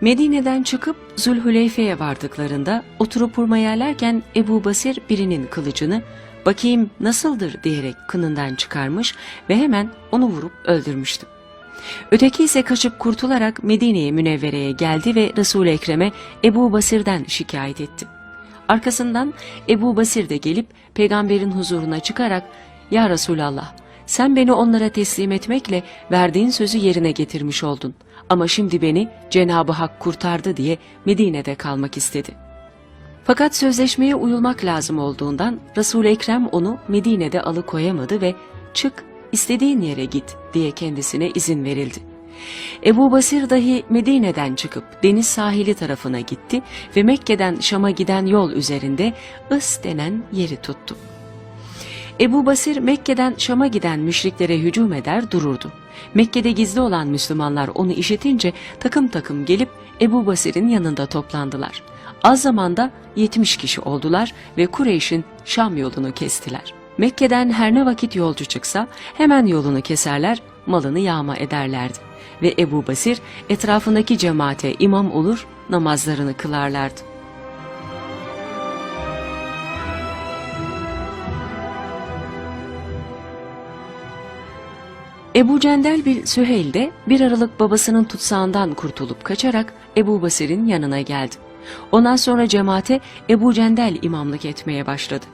Medine'den çıkıp Zülhüleyfe'ye vardıklarında oturup hurma yerlerken Ebu Basir birinin kılıcını bakayım nasıldır diyerek kınından çıkarmış ve hemen onu vurup öldürmüştü. Öteki ise kaçıp kurtularak Medine'ye Münevvere'ye geldi ve Resul-i Ekrem'e Ebu Basir'den şikayet etti. Arkasından Ebu Basir de gelip peygamberin huzuruna çıkarak ''Ya Resulallah sen beni onlara teslim etmekle verdiğin sözü yerine getirmiş oldun. Ama şimdi beni Cenab-ı Hak kurtardı diye Medine'de kalmak istedi. Fakat sözleşmeye uyulmak lazım olduğundan Resul-i Ekrem onu Medine'de alıkoyamadı ve çık istediğin yere git diye kendisine izin verildi. Ebu Basir dahi Medine'den çıkıp deniz sahili tarafına gitti ve Mekke'den Şam'a giden yol üzerinde Is denen yeri tuttu. Ebu Basir Mekke'den Şam'a giden müşriklere hücum eder dururdu. Mekke'de gizli olan Müslümanlar onu işitince takım takım gelip Ebu Basir'in yanında toplandılar. Az zamanda 70 kişi oldular ve Kureyş'in Şam yolunu kestiler. Mekke'den her ne vakit yolcu çıksa hemen yolunu keserler, malını yağma ederlerdi. Ve Ebu Basir etrafındaki cemaate imam olur, namazlarını kılarlardı. Ebu Cendel bil Süheyl de bir aralık babasının tutsağından kurtulup kaçarak Ebu Basir'in yanına geldi. Ondan sonra cemaate Ebu Cendel imamlık etmeye başladı.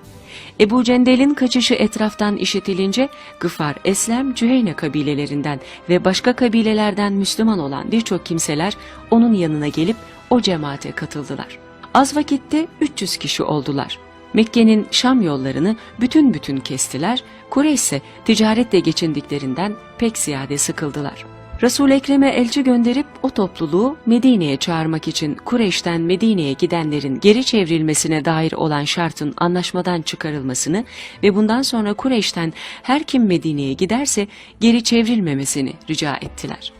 Ebu Cendel'in kaçışı etraftan işitilince Gıfar, Eslem, Cüheyne kabilelerinden ve başka kabilelerden Müslüman olan birçok kimseler onun yanına gelip o cemaate katıldılar. Az vakitte 300 kişi oldular. Mekke'nin Şam yollarını bütün bütün kestiler, ise ticaretle geçindiklerinden pek ziyade sıkıldılar. Resul-i Ekrem'e elçi gönderip o topluluğu Medine'ye çağırmak için Kureyş'ten Medine'ye gidenlerin geri çevrilmesine dair olan şartın anlaşmadan çıkarılmasını ve bundan sonra Kureyş'ten her kim Medine'ye giderse geri çevrilmemesini rica ettiler.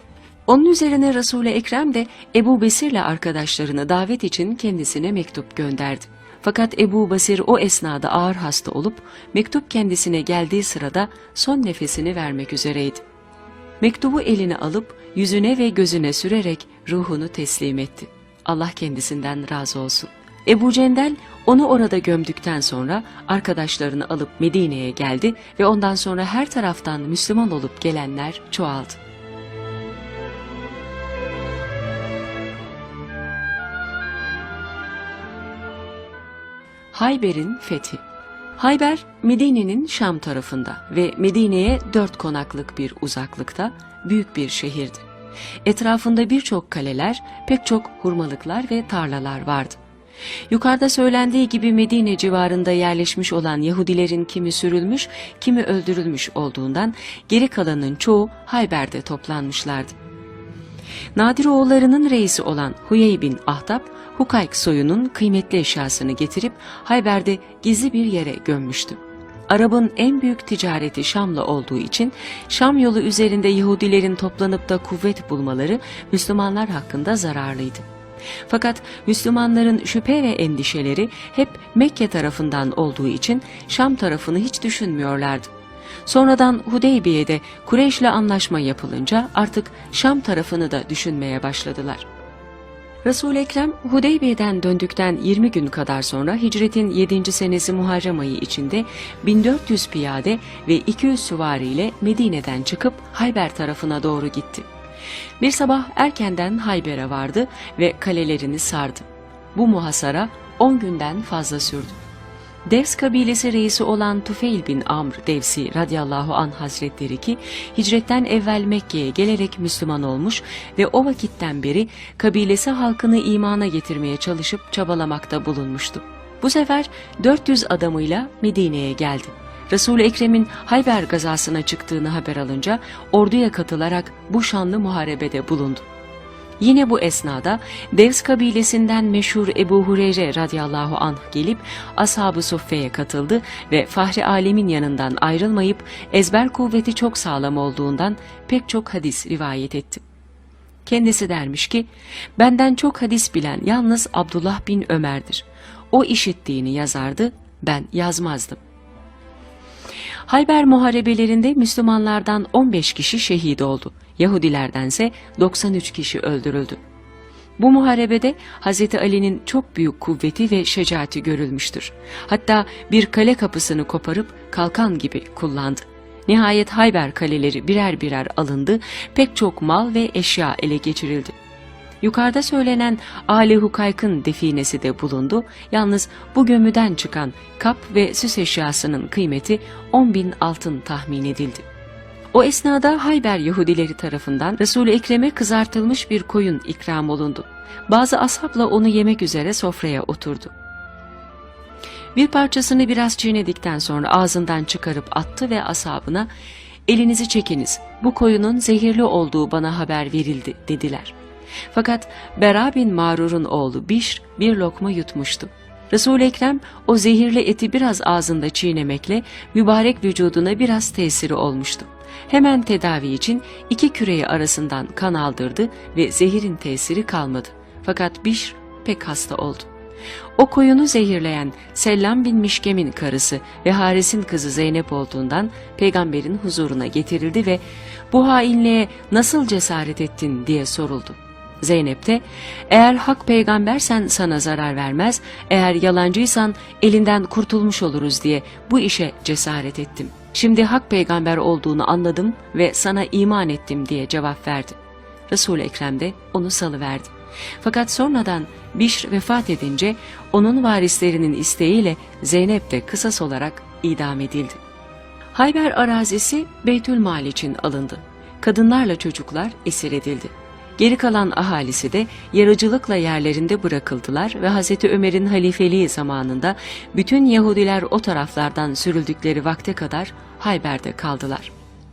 Onun üzerine Resul-i Ekrem de Ebu Besir'le arkadaşlarını davet için kendisine mektup gönderdi. Fakat Ebu Basir o esnada ağır hasta olup mektup kendisine geldiği sırada son nefesini vermek üzereydi. Mektubu eline alıp yüzüne ve gözüne sürerek ruhunu teslim etti. Allah kendisinden razı olsun. Ebu Cendel onu orada gömdükten sonra arkadaşlarını alıp Medine'ye geldi ve ondan sonra her taraftan Müslüman olup gelenler çoğaldı. Hayber'in fethi Hayber, Medine'nin Şam tarafında ve Medine'ye dört konaklık bir uzaklıkta büyük bir şehirdi. Etrafında birçok kaleler, pek çok hurmalıklar ve tarlalar vardı. Yukarıda söylendiği gibi Medine civarında yerleşmiş olan Yahudilerin kimi sürülmüş, kimi öldürülmüş olduğundan geri kalanın çoğu Hayber'de toplanmışlardı. Nadiroğullarının reisi olan Huyey bin Ahtap, Hukayk soyunun kıymetli eşyasını getirip Hayber'de gizli bir yere gömmüştü. Arap'ın en büyük ticareti Şam'la olduğu için Şam yolu üzerinde Yahudilerin toplanıp da kuvvet bulmaları Müslümanlar hakkında zararlıydı. Fakat Müslümanların şüphe ve endişeleri hep Mekke tarafından olduğu için Şam tarafını hiç düşünmüyorlardı. Sonradan Hudeybiye'de Kureyş'le anlaşma yapılınca artık Şam tarafını da düşünmeye başladılar. Resul-i Ekrem Hudeybiye'den döndükten 20 gün kadar sonra hicretin 7. senesi Muharrem ayı içinde 1400 piyade ve 200 süvariyle Medine'den çıkıp Hayber tarafına doğru gitti. Bir sabah erkenden Hayber'e vardı ve kalelerini sardı. Bu muhasara 10 günden fazla sürdü. Devs kabilesi reisi olan Tufeil bin Amr Devsi radıyallahu an hazretleri ki hicretten evvel Mekke'ye gelerek Müslüman olmuş ve o vakitten beri kabilesi halkını imana getirmeye çalışıp çabalamakta bulunmuştu. Bu sefer 400 adamıyla Medine'ye geldi. Resul-i Ekrem'in Hayber gazasına çıktığını haber alınca orduya katılarak bu şanlı muharebede bulundu. Yine bu esnada Devs kabilesinden meşhur Ebu Hureyre radıyallahu anh gelip Ashab-ı Suffe'ye katıldı ve Fahri Alem'in yanından ayrılmayıp ezber kuvveti çok sağlam olduğundan pek çok hadis rivayet etti. Kendisi dermiş ki, benden çok hadis bilen yalnız Abdullah bin Ömer'dir. O işittiğini yazardı, ben yazmazdım. Hayber muharebelerinde Müslümanlardan 15 kişi şehit oldu. Yahudilerdense 93 kişi öldürüldü. Bu muharebede Hz. Ali'nin çok büyük kuvveti ve şecaati görülmüştür. Hatta bir kale kapısını koparıp kalkan gibi kullandı. Nihayet Hayber kaleleri birer birer alındı, pek çok mal ve eşya ele geçirildi. Yukarıda söylenen Ali Hukayk'ın definesi de bulundu. Yalnız bu gömüden çıkan kap ve süs eşyasının kıymeti 10 bin altın tahmin edildi. O esnada Hayber Yahudileri tarafından Resul-i Ekrem'e kızartılmış bir koyun ikram olundu. Bazı ashabla onu yemek üzere sofraya oturdu. Bir parçasını biraz çiğnedikten sonra ağzından çıkarıp attı ve ashabına elinizi çekiniz bu koyunun zehirli olduğu bana haber verildi dediler. Fakat Bera bin Marur'un oğlu Bişr bir lokma yutmuştu. Resul-i Ekrem o zehirli eti biraz ağzında çiğnemekle mübarek vücuduna biraz tesiri olmuştu. Hemen tedavi için iki küreği arasından kan aldırdı ve zehirin tesiri kalmadı. Fakat Bişr pek hasta oldu. O koyunu zehirleyen Sellam bin Mişkem'in karısı ve Haris'in kızı Zeynep olduğundan peygamberin huzuruna getirildi ve bu hainliğe nasıl cesaret ettin diye soruldu. Zeynep de eğer hak peygambersen sana zarar vermez, eğer yalancıysan elinden kurtulmuş oluruz diye bu işe cesaret ettim. Şimdi hak peygamber olduğunu anladım ve sana iman ettim diye cevap verdi. Resul-i Ekrem de onu salıverdi. Fakat sonradan Bişr vefat edince onun varislerinin isteğiyle Zeynep de kısas olarak idam edildi. Hayber arazisi Beytülmal için alındı. Kadınlarla çocuklar esir edildi. Geri kalan ahalisi de yarıcılıkla yerlerinde bırakıldılar ve Hz. Ömer'in halifeliği zamanında bütün Yahudiler o taraflardan sürüldükleri vakte kadar Hayber'de kaldılar.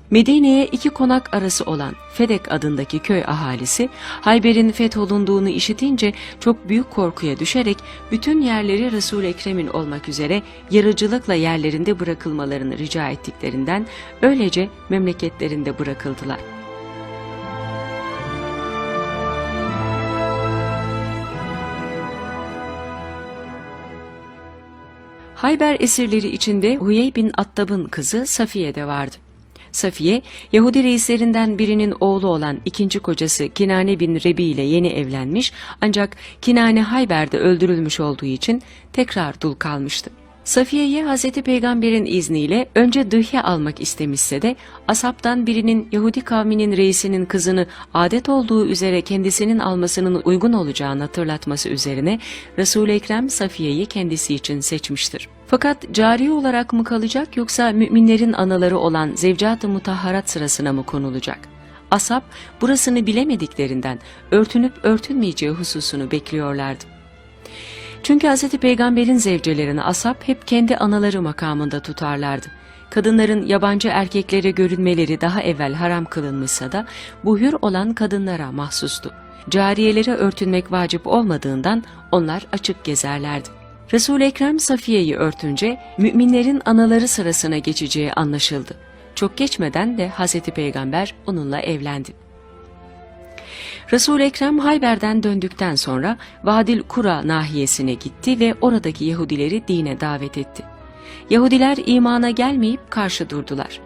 Medine'ye iki konak arası olan Fedek adındaki köy ahalisi Hayber'in fetholunduğunu işitince çok büyük korkuya düşerek bütün yerleri Resul Ekrem'in olmak üzere yarıcılıkla yerlerinde bırakılmalarını rica ettiklerinden öylece memleketlerinde bırakıldılar. Hayber esirleri içinde Huyey bin Attab'ın kızı Safiye de vardı. Safiye, Yahudi reislerinden birinin oğlu olan ikinci kocası Kinane bin Rebi ile yeni evlenmiş ancak Kinane Hayber'de öldürülmüş olduğu için tekrar dul kalmıştı. Safiye'ye Hz. Peygamber'in izniyle önce dıhye almak istemişse de asaptan birinin Yahudi kavminin reisinin kızını adet olduğu üzere kendisinin almasının uygun olacağını hatırlatması üzerine Resul-i Ekrem Safiye'yi kendisi için seçmiştir. Fakat cari olarak mı kalacak yoksa müminlerin anaları olan zevcat-ı mutahharat sırasına mı konulacak? Asap burasını bilemediklerinden örtünüp örtünmeyeceği hususunu bekliyorlardı. Çünkü Hz. Peygamber'in zevcelerini asap hep kendi anaları makamında tutarlardı. Kadınların yabancı erkeklere görünmeleri daha evvel haram kılınmışsa da bu hür olan kadınlara mahsustu. Cariyelere örtünmek vacip olmadığından onlar açık gezerlerdi. Resul-i Ekrem Safiye'yi örtünce müminlerin anaları sırasına geçeceği anlaşıldı. Çok geçmeden de Hz. Peygamber onunla evlendi. Resul Ekrem Hayber'den döndükten sonra Vadil Kura nahiyesine gitti ve oradaki Yahudileri dine davet etti. Yahudiler imana gelmeyip karşı durdular.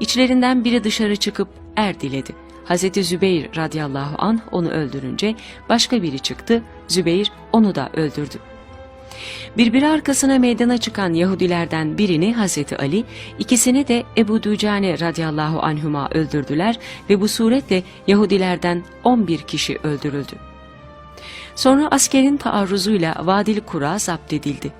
İçlerinden biri dışarı çıkıp er diledi. Hazreti Zübeyir radıyallahu anh onu öldürünce başka biri çıktı, Zübeyir onu da öldürdü. Birbiri arkasına meydana çıkan Yahudilerden birini Hazreti Ali, ikisini de Ebu Dücane radıyallahu anhuma öldürdüler ve bu suretle Yahudilerden 11 kişi öldürüldü. Sonra askerin taarruzuyla Vadil Kura zapt edildi.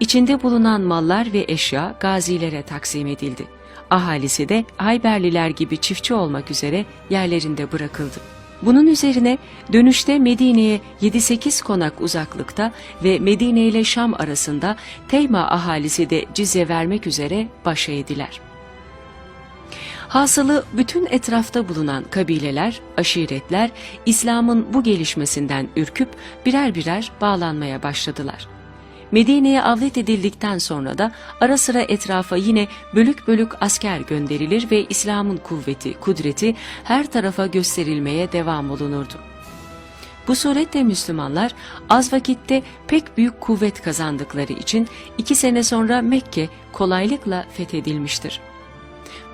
İçinde bulunan mallar ve eşya gazilere taksim edildi. Ahalisi de Hayberliler gibi çiftçi olmak üzere yerlerinde bırakıldı. Bunun üzerine dönüşte Medine'ye 7-8 konak uzaklıkta ve Medine ile Şam arasında Teyma ahalisi de cizye vermek üzere başa ediler. Hasılı bütün etrafta bulunan kabileler, aşiretler İslam'ın bu gelişmesinden ürküp birer birer bağlanmaya başladılar.'' Medine'ye avlet edildikten sonra da ara sıra etrafa yine bölük bölük asker gönderilir ve İslam'ın kuvveti, kudreti her tarafa gösterilmeye devam olunurdu. Bu suretle Müslümanlar az vakitte pek büyük kuvvet kazandıkları için iki sene sonra Mekke kolaylıkla fethedilmiştir.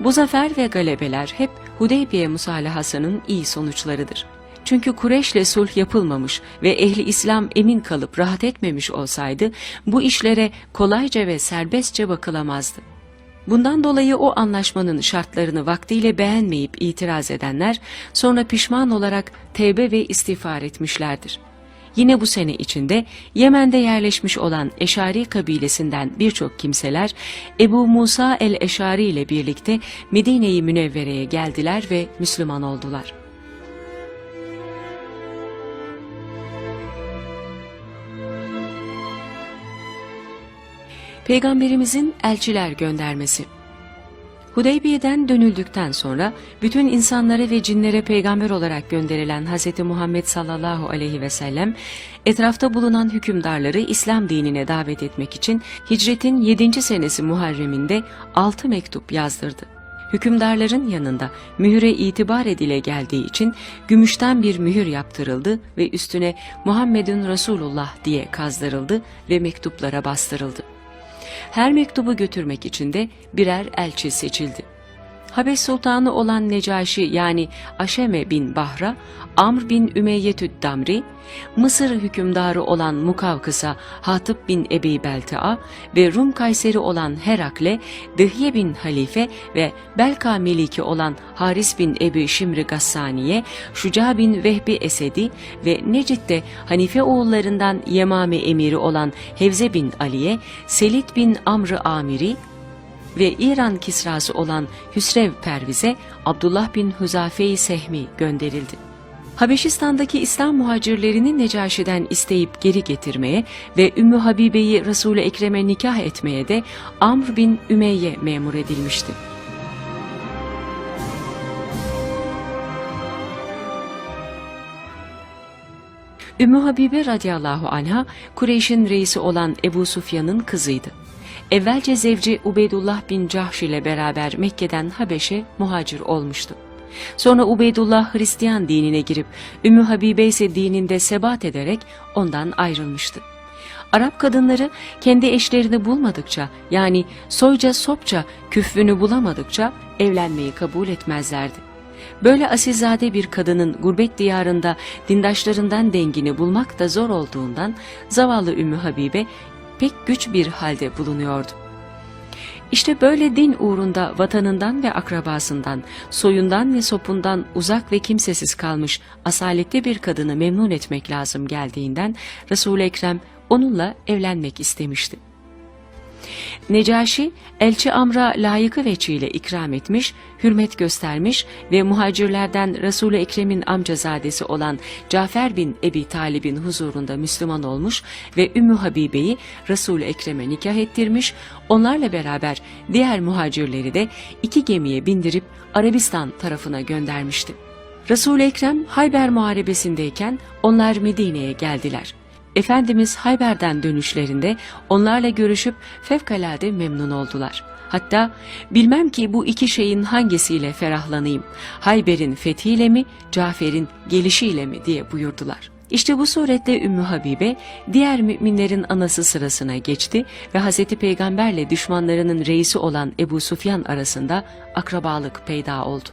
Bu zafer ve galebeler hep Hudeybiye musalahasının iyi sonuçlarıdır. Çünkü Kureyş'le sulh yapılmamış ve ehli İslam emin kalıp rahat etmemiş olsaydı bu işlere kolayca ve serbestçe bakılamazdı. Bundan dolayı o anlaşmanın şartlarını vaktiyle beğenmeyip itiraz edenler sonra pişman olarak tevbe ve istiğfar etmişlerdir. Yine bu sene içinde Yemen'de yerleşmiş olan Eşari kabilesinden birçok kimseler Ebu Musa el-Eşari ile birlikte Medine-i Münevvere'ye geldiler ve Müslüman oldular. Peygamberimizin elçiler göndermesi Hudeybiye'den dönüldükten sonra bütün insanlara ve cinlere peygamber olarak gönderilen Hz. Muhammed sallallahu aleyhi ve sellem etrafta bulunan hükümdarları İslam dinine davet etmek için hicretin 7. senesi Muharrem'inde 6 mektup yazdırdı. Hükümdarların yanında mühüre itibar edile geldiği için gümüşten bir mühür yaptırıldı ve üstüne Muhammedun Resulullah diye kazdırıldı ve mektuplara bastırıldı. Her mektubu götürmek için de birer elçi seçildi. Habeş Sultanı olan Necaşi yani Aşeme bin Bahra, Amr bin Ümeyyetüd Damri, Mısır hükümdarı olan Mukavkıs'a Hatip bin Ebi Belta'a ve Rum Kayseri olan Herakle, Dıhye bin Halife ve Belka Meliki olan Haris bin Ebi Şimri Gassani'ye, Şuca bin Vehbi Esedi ve Necid'de Hanife oğullarından Yemame emiri olan Hevze bin Ali'ye, Selit bin Amr Amiri, ve İran kisrası olan Hüsrev Perviz'e Abdullah bin Huzafe-i Sehmi gönderildi. Habeşistan'daki İslam muhacirlerini Necaşi'den isteyip geri getirmeye ve Ümmü Habibe'yi Resul-i Ekrem'e nikah etmeye de Amr bin Ümeyye memur edilmişti. Ümmü Habibe radıyallahu anha Kureyş'in reisi olan Ebu Sufyan'ın kızıydı. Evvelce zevci Ubeydullah bin Cahş ile beraber Mekke'den Habeş'e muhacir olmuştu. Sonra Ubeydullah Hristiyan dinine girip Ümmü Habibe ise dininde sebat ederek ondan ayrılmıştı. Arap kadınları kendi eşlerini bulmadıkça yani soyca sopça küfrünü bulamadıkça evlenmeyi kabul etmezlerdi. Böyle asilzade bir kadının gurbet diyarında dindaşlarından dengini bulmak da zor olduğundan zavallı Ümmü Habibe pek güç bir halde bulunuyordu. İşte böyle din uğrunda vatanından ve akrabasından, soyundan ve sopundan uzak ve kimsesiz kalmış asaletli bir kadını memnun etmek lazım geldiğinden Resul-i Ekrem onunla evlenmek istemişti. Necaşi, elçi Amr'a layıkı veçiyle ikram etmiş, hürmet göstermiş ve muhacirlerden Resul-i Ekrem'in amcazadesi olan Cafer bin Ebi Talib'in huzurunda Müslüman olmuş ve Ümmü Habibe'yi Resul-i Ekrem'e nikah ettirmiş, onlarla beraber diğer muhacirleri de iki gemiye bindirip Arabistan tarafına göndermişti. Resul-i Ekrem Hayber Muharebesi'ndeyken onlar Medine'ye geldiler.'' Efendimiz Hayber'den dönüşlerinde onlarla görüşüp fevkalade memnun oldular. Hatta bilmem ki bu iki şeyin hangisiyle ferahlanayım, Hayber'in fethiyle mi, Cafer'in gelişiyle mi diye buyurdular. İşte bu suretle Ümmü Habibe diğer müminlerin anası sırasına geçti ve Hz. Peygamberle düşmanlarının reisi olan Ebu Sufyan arasında akrabalık peyda oldu.